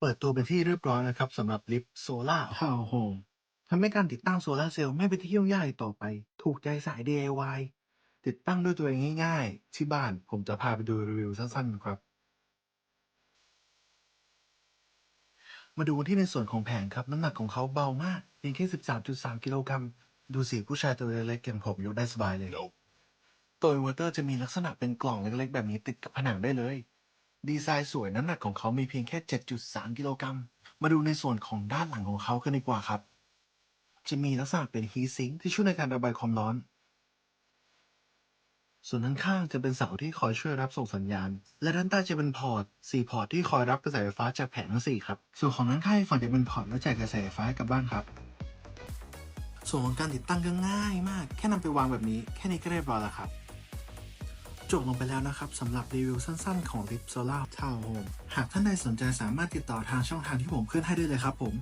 เปิดตัวเป็นที่เรียบร้อยนะครับสำหรับลิฟต์โซล่าทาวน์โฮมทำให้การติดตั้งโซลาร์เซลล์ไม่เป็นที่ยุ่งยากอีกต่อไป ถูกใจสาย DIY ติดตั้งด้วยตัวเองง่ายๆ ที่บ้านผมจะพาไปดูรีวิวสั้นๆครับ มาดูกันที่ในส่วนของแผงครับ น้ำหนักของเขาเบามากเพียงแค่ 13.3 กิโลกรัม ดูสิผู้ชายตัวเล็กๆอย่างผมยกได้สบายเลย ตัวอินเวอร์เตอร์จะมีลักษณะเป็นกล่องเล็กๆ แบบนี้ติดกับผนังได้เลย ดีไซน์สวยน้ำหนักของเขามีเพียงแค่ 7.3 กิโลกรัม มาดูในส่วนของด้านหลังของเขากันดีกว่าครับ จะมีลักษณะเป็นฮีซิงที่ช่วยในการระบายความร้อน ส่วนด้านข้างจะเป็นเสาที่คอยช่วยรับส่งสัญญาณ และด้านใต้จะเป็นพอร์ต4พอร์ตที่คอยรับกระแสไฟฟ้าจากแผงทั้ง4ครับ ส่วนของด้านข้างฝั่งจะเป็นพอร์ตไว้จ่ายกระแสไฟฟ้ากับบ้านครับ ส่วนของการติดตั้งก็ง่ายมาก แค่นำไปวางแบบนี้ แค่นี้ก็เรียบร้อยแล้วครับ จบลงไปแล้วนะครับสำหรับรีวิวสั้นๆของ Lip Solar Town Home หากท่านใดสนใจสามารถติดต่อทางช่องทางที่ผมขึ้นให้ได้เลยครับผม